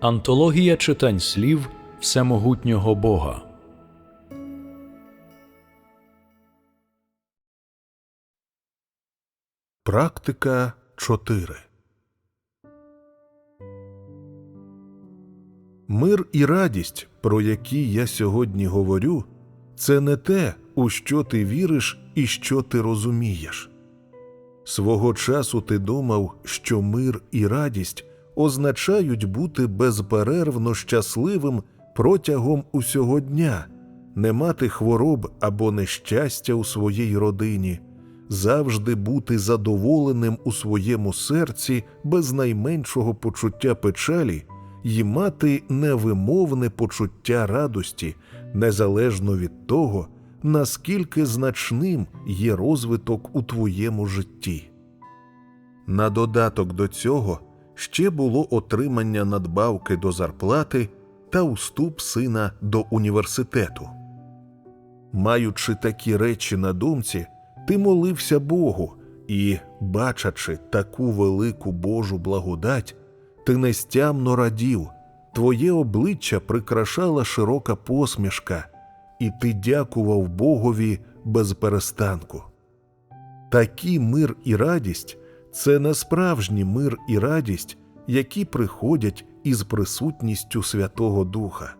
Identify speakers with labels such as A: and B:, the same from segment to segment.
A: Антологія читань слів Всемогутнього Бога.
B: Практика 4 Мир і радість, про які я сьогодні говорю, це не те, у що ти віриш і що ти розумієш. Свого часу ти думав, що мир і радість означають бути безперервно щасливим протягом усього дня, не мати хвороб або нещастя у своїй родині, завжди бути задоволеним у своєму серці без найменшого почуття печалі і мати невимовне почуття радості, незалежно від того, наскільки значним є розвиток у твоєму житті. На додаток до цього ще було отримання надбавки до зарплати та уступ сина до університету. Маючи такі речі на думці, ти молився Богу і, бачачи таку велику Божу благодать, ти нестямно радів, твоє обличчя прикрашала широка посмішка, і ти дякував Богові без перестанку. Такі мир і радість це не справжній мир і радість, які приходять із присутністю Святого Духа.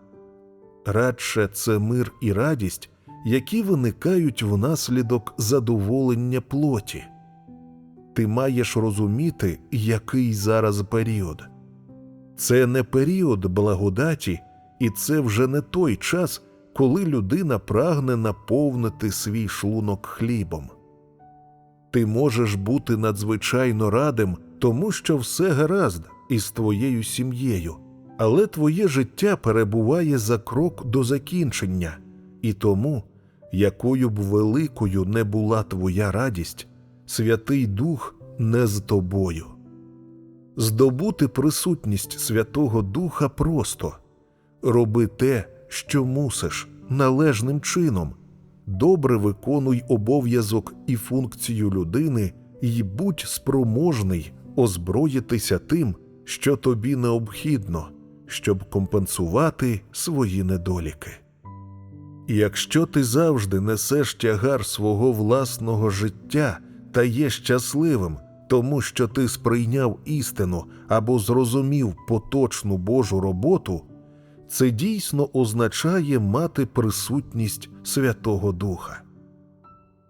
B: Радше це мир і радість, які виникають внаслідок задоволення плоті. Ти маєш розуміти, який зараз період. Це не період благодаті, і це вже не той час, коли людина прагне наповнити свій шлунок хлібом. Ти можеш бути надзвичайно радим, тому що все гаразд із твоєю сім'єю, але твоє життя перебуває за крок до закінчення, і тому, якою б великою не була твоя радість, Святий Дух не з тобою. Здобути присутність Святого Духа просто. Роби те, що мусиш, належним чином, добре виконуй обов'язок і функцію людини і будь спроможний озброїтися тим, що тобі необхідно, щоб компенсувати свої недоліки. Якщо ти завжди несеш тягар свого власного життя та є щасливим, тому що ти сприйняв істину або зрозумів поточну Божу роботу, це дійсно означає мати присутність Святого Духа.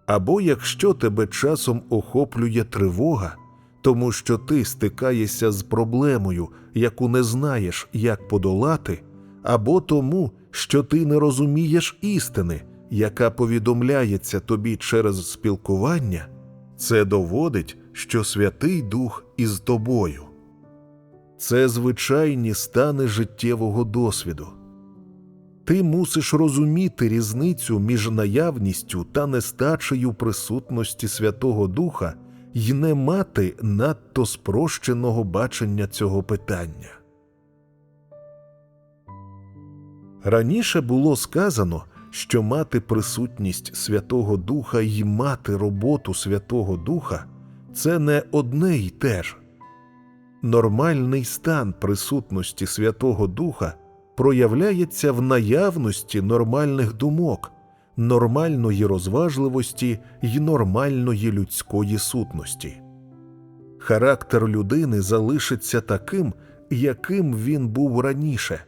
B: Або якщо тебе часом охоплює тривога, тому що ти стикаєшся з проблемою, яку не знаєш, як подолати, або тому, що ти не розумієш істини, яка повідомляється тобі через спілкування, це доводить, що Святий Дух із тобою. Це звичайні стани життєвого досвіду. Ти мусиш розуміти різницю між наявністю та нестачею присутності Святого Духа і не мати надто спрощеного бачення цього питання. Раніше було сказано, що мати присутність Святого Духа і мати роботу Святого Духа це не одне й те ж. Нормальний стан присутності Святого Духа проявляється в наявності нормальних думок, нормальної розважливості й нормальної людської сутності. Характер людини залишиться таким, яким він був раніше,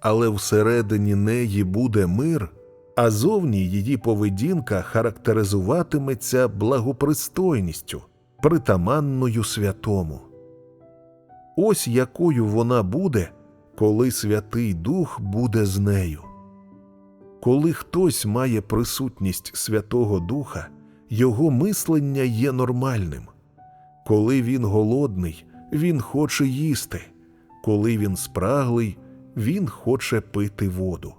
B: але всередині неї буде мир, а зовні її поведінка характеризуватиметься благопристойністю, притаманною святому. Ось якою вона буде, коли Святий Дух буде з нею. Коли хтось має присутність Святого Духа, його мислення є нормальним. Коли він голодний, він хоче їсти, коли він спраглий, він хоче пити воду.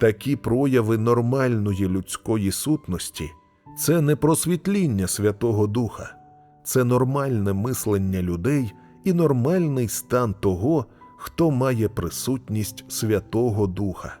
B: Такі прояви нормальної людської сутності це не просвітління Святого Духа, це нормальне мислення людей і нормальний стан того, хто має присутність Святого Духа.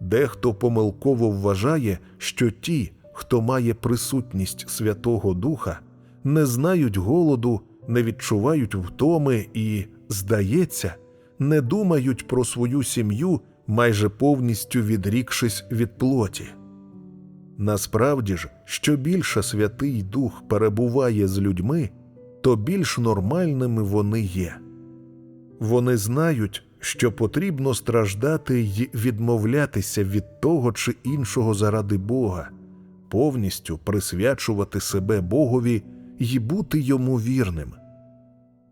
B: Дехто помилково вважає, що ті, хто має присутність Святого Духа, не знають голоду, не відчувають втоми і, здається, не думають про свою сім'ю, майже повністю відрікшись від плоті. Насправді ж, що більше Святий Дух перебуває з людьми, то більш нормальними вони є. Вони знають, що потрібно страждати й відмовлятися від того чи іншого заради Бога, повністю присвячувати себе Богові й бути йому вірним.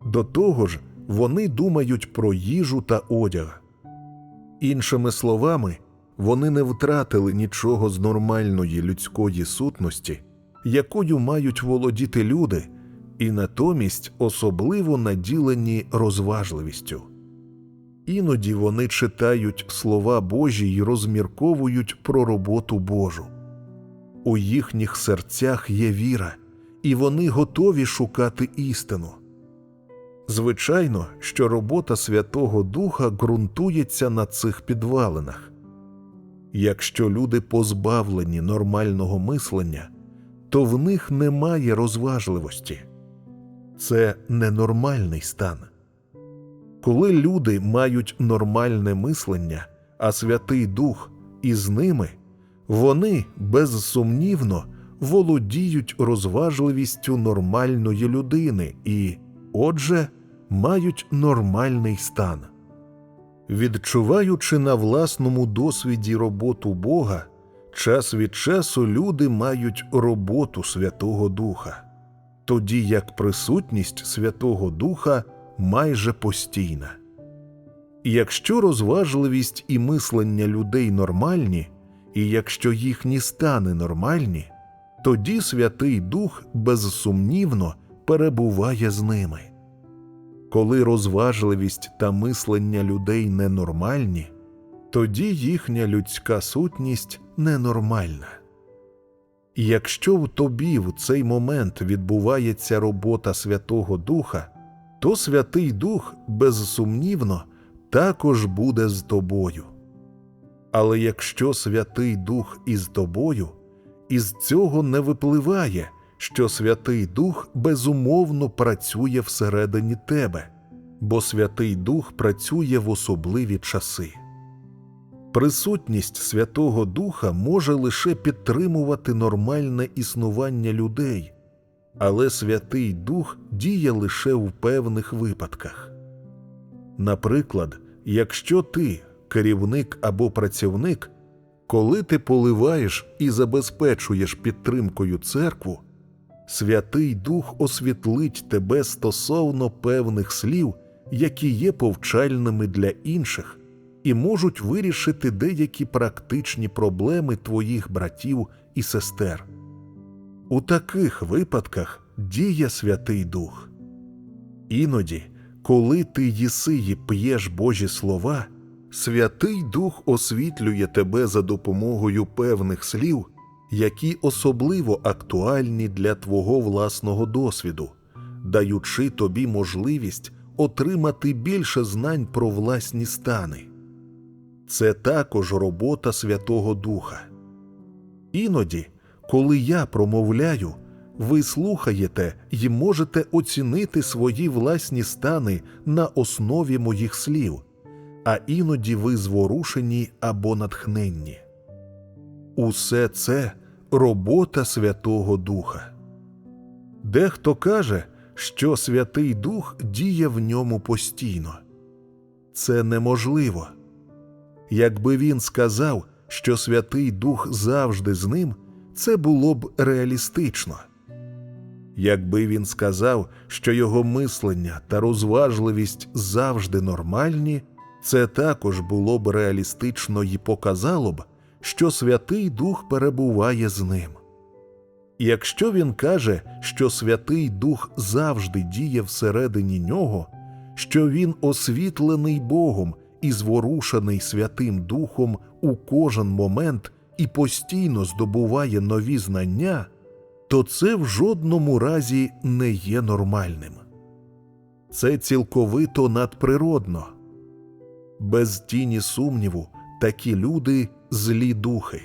B: До того ж, вони думають про їжу та одяг. Іншими словами, вони не втратили нічого з нормальної людської сутності, якою мають володіти люди, і натомість особливо наділені розважливістю. Іноді вони читають слова Божі й розмірковують про роботу Божу. У їхніх серцях є віра, і вони готові шукати істину. Звичайно, що робота Святого Духа ґрунтується на цих підвалинах. Якщо люди позбавлені нормального мислення, то в них немає розважливості. Це ненормальний стан. Коли люди мають нормальне мислення, а Святий Дух із ними, вони безсумнівно володіють розважливістю нормальної людини і, отже, мають нормальний стан. Відчуваючи на власному досвіді роботу Бога, час від часу люди мають роботу Святого Духа, тоді як присутність Святого Духа майже постійна. Якщо розважливість і мислення людей нормальні, і якщо їхні стани нормальні, тоді Святий Дух безсумнівно перебуває з ними. Коли розважливість та мислення людей ненормальні, тоді їхня людська сутність ненормальна. І Якщо в тобі в цей момент відбувається робота Святого Духа, то Святий Дух безсумнівно також буде з тобою. Але якщо Святий Дух із тобою, із цього не випливає, що Святий Дух безумовно працює всередині тебе, бо Святий Дух працює в особливі часи. Присутність Святого Духа може лише підтримувати нормальне існування людей, але Святий Дух діє лише в певних випадках. Наприклад, якщо ти, керівник або працівник, коли ти поливаєш і забезпечуєш підтримкою церкву, Святий Дух освітлить тебе стосовно певних слів, які є повчальними для інших, і можуть вирішити деякі практичні проблеми твоїх братів і сестер. У таких випадках діє Святий Дух. Іноді, коли ти їси й п'єш Божі слова, Святий Дух освітлює тебе за допомогою певних слів, які особливо актуальні для твого власного досвіду, даючи тобі можливість отримати більше знань про власні стани. Це також робота Святого Духа. Іноді, коли я промовляю, ви слухаєте і можете оцінити свої власні стани на основі моїх слів, а іноді ви зворушені або натхненні. Усе це робота Святого Духа. Дехто каже, що Святий Дух діє в ньому постійно. Це неможливо. Якби він сказав, що Святий Дух завжди з ним, це було б реалістично. Якби він сказав, що його мислення та розважливість завжди нормальні, це також було б реалістично і показало б, що Святий Дух перебуває з ним. Якщо він каже, що Святий Дух завжди діє всередині нього, що він освітлений Богом і зворушений Святим Духом у кожен момент і постійно здобуває нові знання, то це в жодному разі не є нормальним. Це цілковито надприродно. Без тіні сумніву, такі люди злі духи.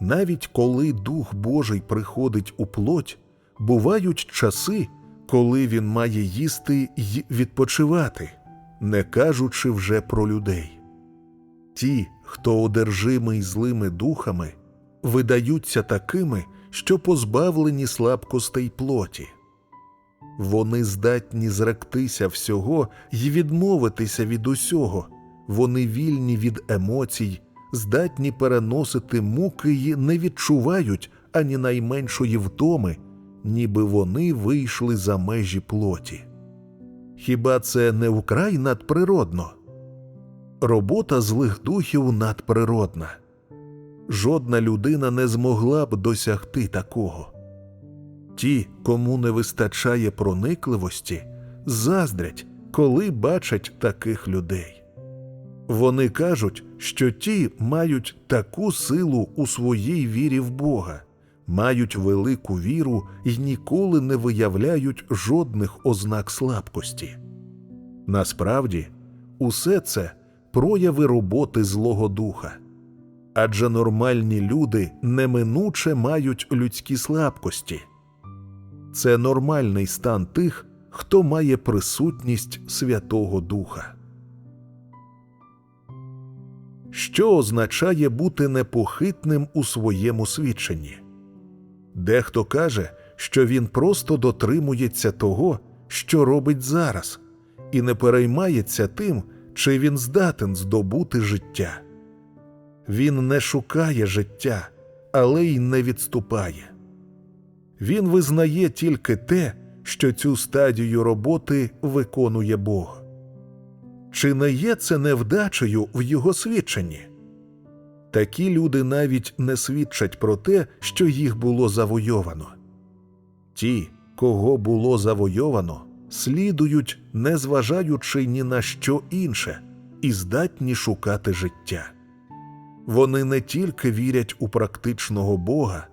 B: Навіть коли Дух Божий приходить у плоть, бувають часи, коли він має їсти й відпочивати, не кажучи вже про людей. Ті, хто одержимий злими духами, видаються такими, що позбавлені слабкостей плоті. Вони здатні зректися всього і відмовитися від усього, вони вільні від емоцій, здатні переносити муки й не відчувають ані найменшої втоми, ніби вони вийшли за межі плоті. Хіба це не вкрай надприродно? Робота злих духів надприродна. Жодна людина не змогла б досягти такого. Ті, кому не вистачає проникливості, заздрять, коли бачать таких людей. Вони кажуть, що ті мають таку силу у своїй вірі в Бога, мають велику віру і ніколи не виявляють жодних ознак слабкості. Насправді, усе це прояви роботи Злого Духа. Адже нормальні люди неминуче мають людські слабкості. Це нормальний стан тих, хто має присутність Святого Духа. Що означає бути непохитним у своєму свідченні? Дехто каже, що він просто дотримується того, що робить зараз, і не переймається тим, чи він здатен здобути життя. Він не шукає життя, але й не відступає. Він визнає тільки те, що цю стадію роботи виконує Бог. Чи не є це невдачею в його свідченні? Такі люди навіть не свідчать про те, що їх було завойовано. Ті, кого було завойовано, слідують, незважаючи ні на що інше, і здатні шукати життя. Вони не тільки вірять у практичного Бога,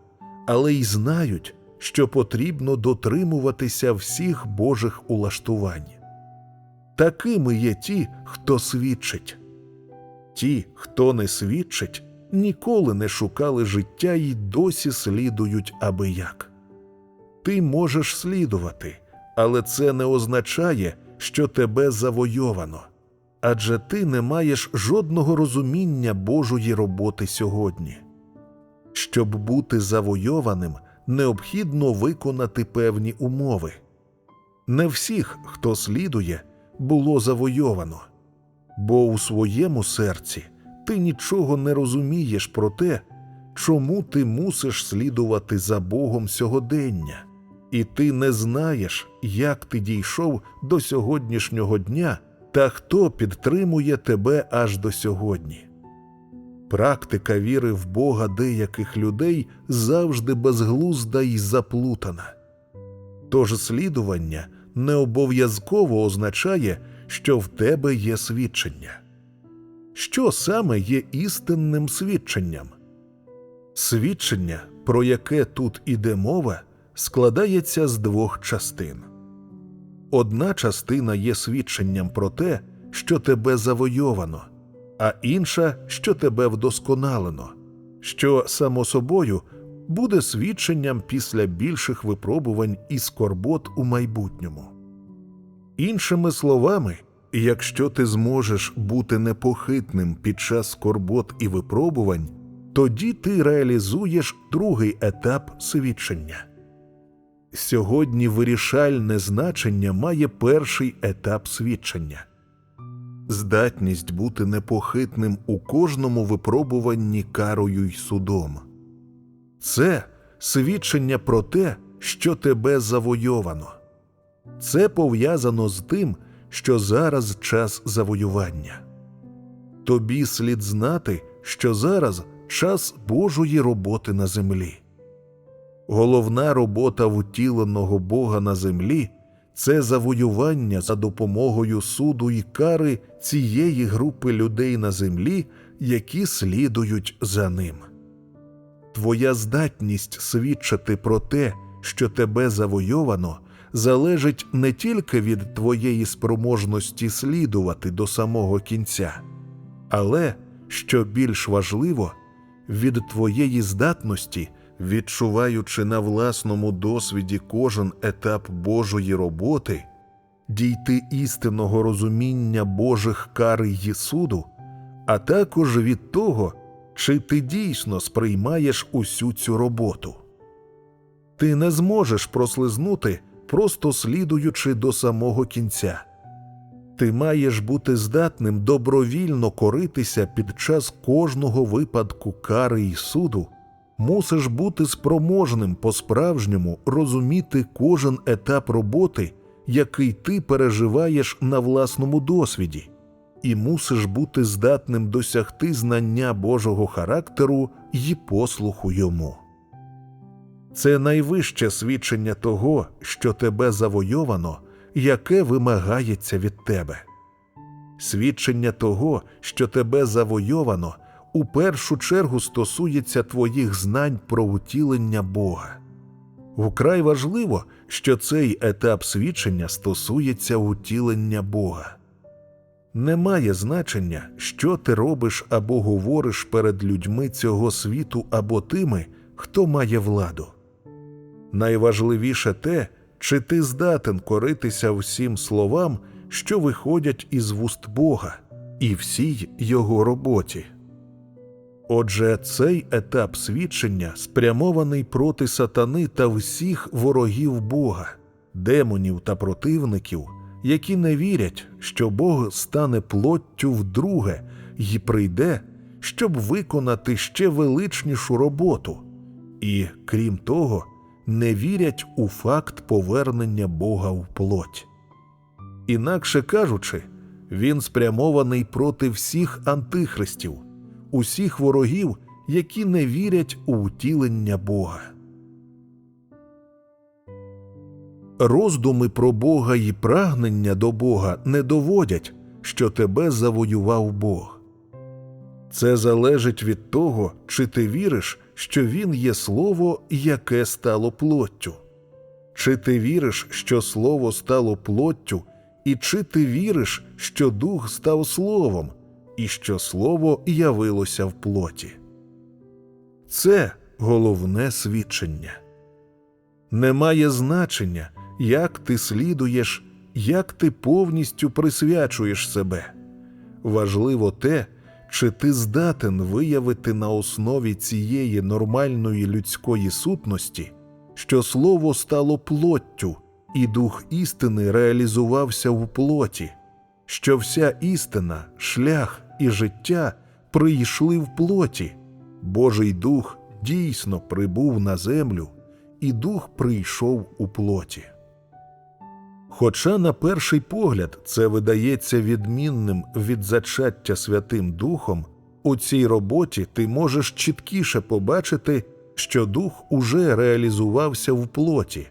B: але й знають, що потрібно дотримуватися всіх Божих улаштувань. Такими є ті, хто свідчить. Ті, хто не свідчить, ніколи не шукали життя і досі слідують аби як. Ти можеш слідувати, але це не означає, що тебе завойовано, адже ти не маєш жодного розуміння Божої роботи сьогодні. Щоб бути завойованим, необхідно виконати певні умови. Не всіх, хто слідує, було завойовано, бо у своєму серці ти нічого не розумієш про те, чому ти мусиш слідувати за Богом сьогодення, і ти не знаєш, як ти дійшов до сьогоднішнього дня та хто підтримує тебе аж до сьогодні. Практика віри в Бога деяких людей завжди безглузда й заплутана. Тож слідування не обов'язково означає, що в тебе є свідчення. Що саме є істинним свідченням? Свідчення, про яке тут іде мова, складається з двох частин. Одна частина є свідченням про те, що тебе завойовано, а інша, що тебе вдосконалено, що, само собою, буде свідченням після більших випробувань і скорбот у майбутньому. Іншими словами, якщо ти зможеш бути непохитним під час скорбот і випробувань, тоді ти реалізуєш другий етап свідчення. Сьогодні вирішальне значення має перший етап свідчення здатність бути непохитним у кожному випробуванні карою й судом. Це свідчення про те, що тебе завойовано. Це пов'язано з тим, що зараз час завоювання. Тобі слід знати, що зараз час Божої роботи на землі. Головна робота втіленого Бога на землі це завоювання за допомогою суду і кари цієї групи людей на землі, які слідують за ним. Твоя здатність свідчити про те, що тебе завойовано, залежить не тільки від твоєї спроможності слідувати до самого кінця, але, що більш важливо, від твоєї здатності, відчуваючи на власному досвіді кожен етап Божої роботи, дійти істинного розуміння Божих кар й суду, а також від того, чи ти дійсно сприймаєш усю цю роботу. Ти не зможеш прослизнути, просто слідуючи до самого кінця. Ти маєш бути здатним добровільно коритися під час кожного випадку кари і суду, мусиш бути спроможним по-справжньому розуміти кожен етап роботи, який ти переживаєш на власному досвіді, і мусиш бути здатним досягти знання Божого характеру і послуху йому. Це найвище свідчення того, що тебе завойовано, яке вимагається від тебе. Свідчення того, що тебе завойовано, у першу чергу стосується твоїх знань про утілення Бога. Вкрай важливо, що цей етап свідчення стосується утілення Бога. Немає значення, що ти робиш або говориш перед людьми цього світу або тими, хто має владу. Найважливіше те, чи ти здатен коритися всім словам, що виходять із вуст Бога, і всій його роботі. Отже, цей етап свідчення спрямований проти сатани та всіх ворогів Бога, демонів та противників, які не вірять, що Бог стане плоттю вдруге й прийде, щоб виконати ще величнішу роботу, і, крім того, не вірять у факт повернення Бога в плоть. Інакше кажучи, він спрямований проти всіх антихристів, усіх ворогів, які не вірять у втілення Бога. Роздуми про Бога і прагнення до Бога не доводять, що тебе завоював Бог. Це залежить від того, чи ти віриш, що Він є Слово, яке стало плоттю. Чи ти віриш, що Слово стало плоттю, і чи ти віриш, що Дух став Словом, і що Слово явилося в плоті? Це головне свідчення. Немає значення, як ти слідуєш, як ти повністю присвячуєш себе. Важливо те, чи ти здатен виявити на основі цієї нормальної людської сутності, що слово стало плоттю, і дух істини реалізувався в плоті, що вся істина, шлях і життя прийшли в плоті, Божий дух дійсно прибув на землю, і дух прийшов у плоті. Хоча на перший погляд це видається відмінним від зачаття Святим Духом, у цій роботі ти можеш чіткіше побачити, що Дух уже реалізувався в плоті,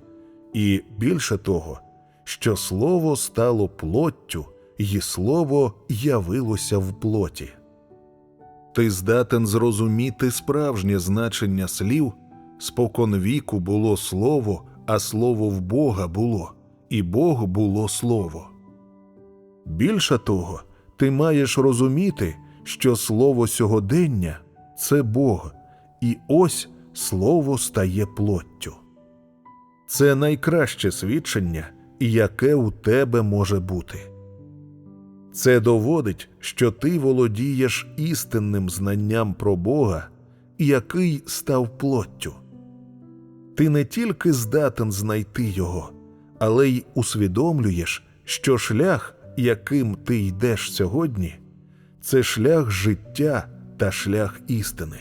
B: і більше того, що Слово стало плоттю, і Слово явилося в плоті. Ти здатен зрозуміти справжнє значення слів, споконвіку було слово, а слово в Бога було і Бог було Слово. Більше того, ти маєш розуміти, що слово сьогодення це Бог, і ось Слово стає плоттю. Це найкраще свідчення, яке у тебе може бути. Це доводить, що ти володієш істинним знанням про Бога, який став плоттю. Ти не тільки здатен знайти його але й усвідомлюєш, що шлях, яким ти йдеш сьогодні, це шлях життя та шлях істини.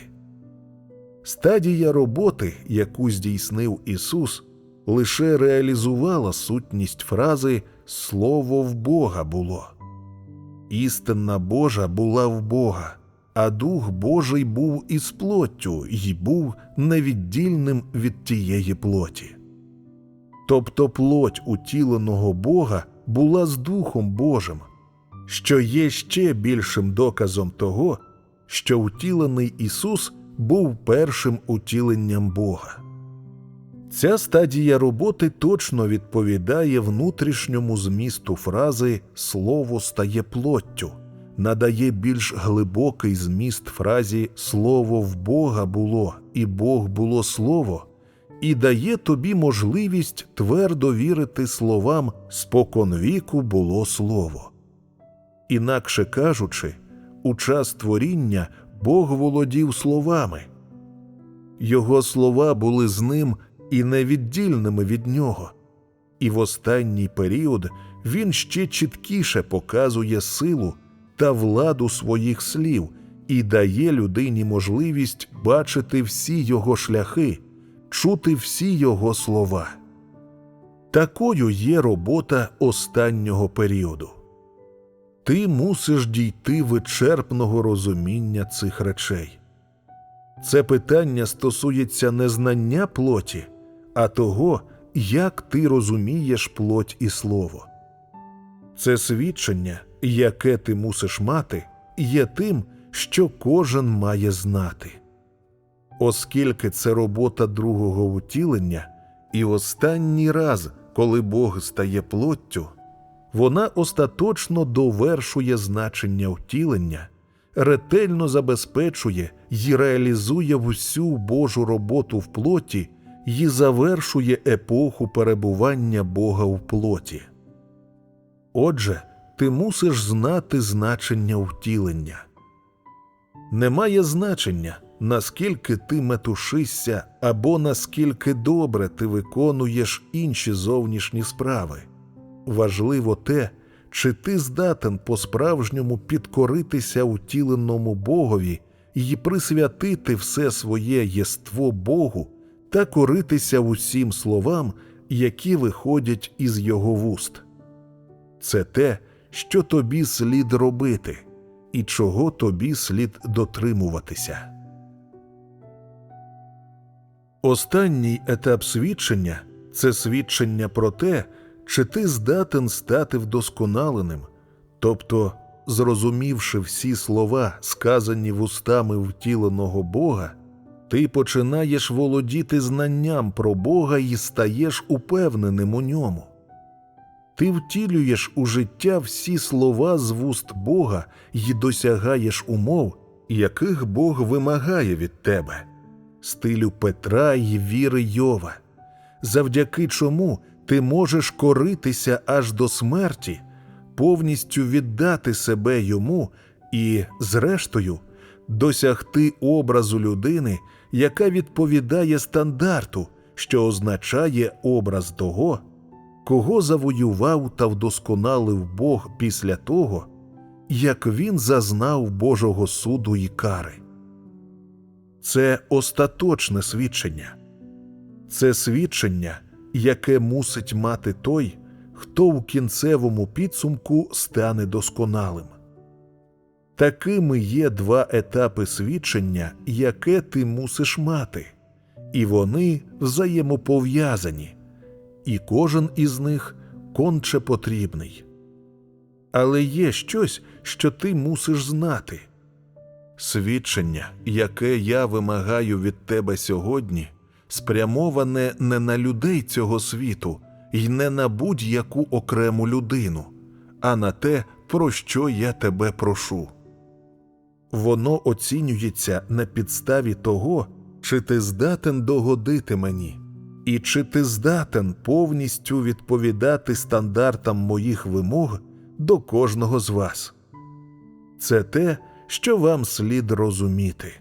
B: Стадія роботи, яку здійснив Ісус, лише реалізувала сутність фрази Слово в Бога було. Істинна Божа була в Бога, а Дух Божий був із плоттю й був невіддільним від тієї плоті. Тобто плоть утіленого Бога була з Духом Божим, що є ще більшим доказом того, що утілений Ісус був першим утіленням Бога. Ця стадія роботи точно відповідає внутрішньому змісту фрази Слово стає плоттю, надає більш глибокий зміст фразі Слово в Бога було, і Бог було Слово і дає тобі можливість твердо вірити словам споконвіку було слово. Інакше кажучи, у час творіння Бог володів словами. Його слова були з ним і невіддільними від нього. І в останній період він ще чіткіше показує силу та владу своїх слів і дає людині можливість бачити всі його шляхи, чути всі його слова. Такою є робота останнього періоду. Ти мусиш дійти вичерпного розуміння цих речей. Це питання стосується не знання плоті, а того, як ти розумієш плоть і слово. Це свідчення, яке ти мусиш мати, є тим, що кожен має знати. Оскільки це робота другого утілення, і останній раз, коли Бог стає плоттю, вона остаточно довершує значення втілення, ретельно забезпечує й реалізує всю Божу роботу в плоті й завершує епоху перебування Бога в плоті. Отже, ти мусиш знати значення втілення. Немає значення, наскільки ти метушишся або наскільки добре ти виконуєш інші зовнішні справи. Важливо те, чи ти здатен по-справжньому підкоритися утіленому Богові і присвятити все своє єство Богу та коритися усім словам, які виходять із його вуст. Це те, що тобі слід робити, і чого тобі слід дотримуватися. Останній етап свідчення це свідчення про те, чи ти здатен стати вдосконаленим, тобто, зрозумівши всі слова, сказані вустами втіленого Бога, ти починаєш володіти знанням про Бога і стаєш упевненим у ньому. Ти втілюєш у життя всі слова з вуст Бога і досягаєш умов, яких Бог вимагає від тебе, стилю Петра і віри Йова, завдяки чому ти можеш коритися аж до смерті, повністю віддати себе йому і, зрештою, досягти образу людини, яка відповідає стандарту, що означає образ того, кого завоював та вдосконалив Бог після того, як він зазнав Божого суду і кари. Це остаточне свідчення, це свідчення, яке мусить мати той, хто в кінцевому підсумку стане досконалим. Такими є два етапи свідчення, яке ти мусиш мати, і вони взаємопов'язані, і кожен із них конче потрібний. Але є щось, що ти мусиш знати. Свідчення, яке я вимагаю від тебе сьогодні, спрямоване не на людей цього світу і не на будь-яку окрему людину, а на те, про що я тебе прошу. Воно оцінюється на підставі того, чи ти здатен догодити мені, і чи ти здатен повністю відповідати стандартам моїх вимог до кожного з вас. Це те, що вам слід розуміти.